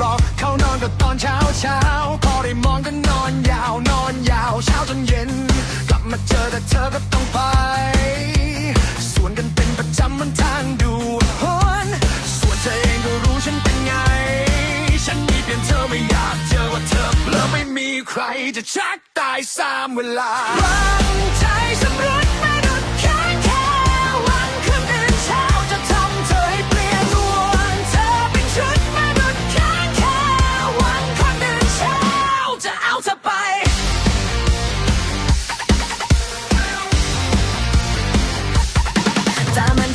รอเขานอนก็ตอนเช้าเช้าพอได้มองก็นอนยาวนอนยาวเช้าจนเย็น กลับมาเจอแต่เธอก็ต้องไป สวนกันเป็นประจำมันทางด่วนส่วนเธอเองก็รู้ฉันเป็นไง ฉันมีเพียงเธอไม่อยากเจอว่าเธอเลิวไม่มีใครจะชักตายสามเวลา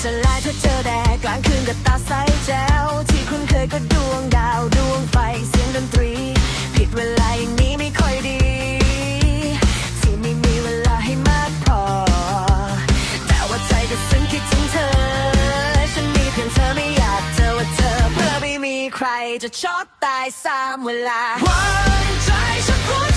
จะลายถ้าเจอแดดกลางคืนก็ตาใสแจ๋วที่คุ้นเคยก็ดวงดาวดวงไฟเสียงดนตรี ผิดเวลาอย่างนี้ไม่ค่อยดี ที่ไม่มีเวลาให้มากพอ แต่ว่าใจก็ซึ้งคิดถึงเธอ ฉันมีเพียงเธอไม่อยากเจอว่าเธอ เพื่อไม่มีใครจะช็อกตายสามเวลาวันใจฉันรุ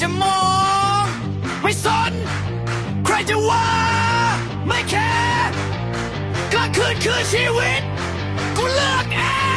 จะมอง ไม่สน ใครจะว่า ไม่แคร์ก็คืนคือชีวิต กูเลือกเอง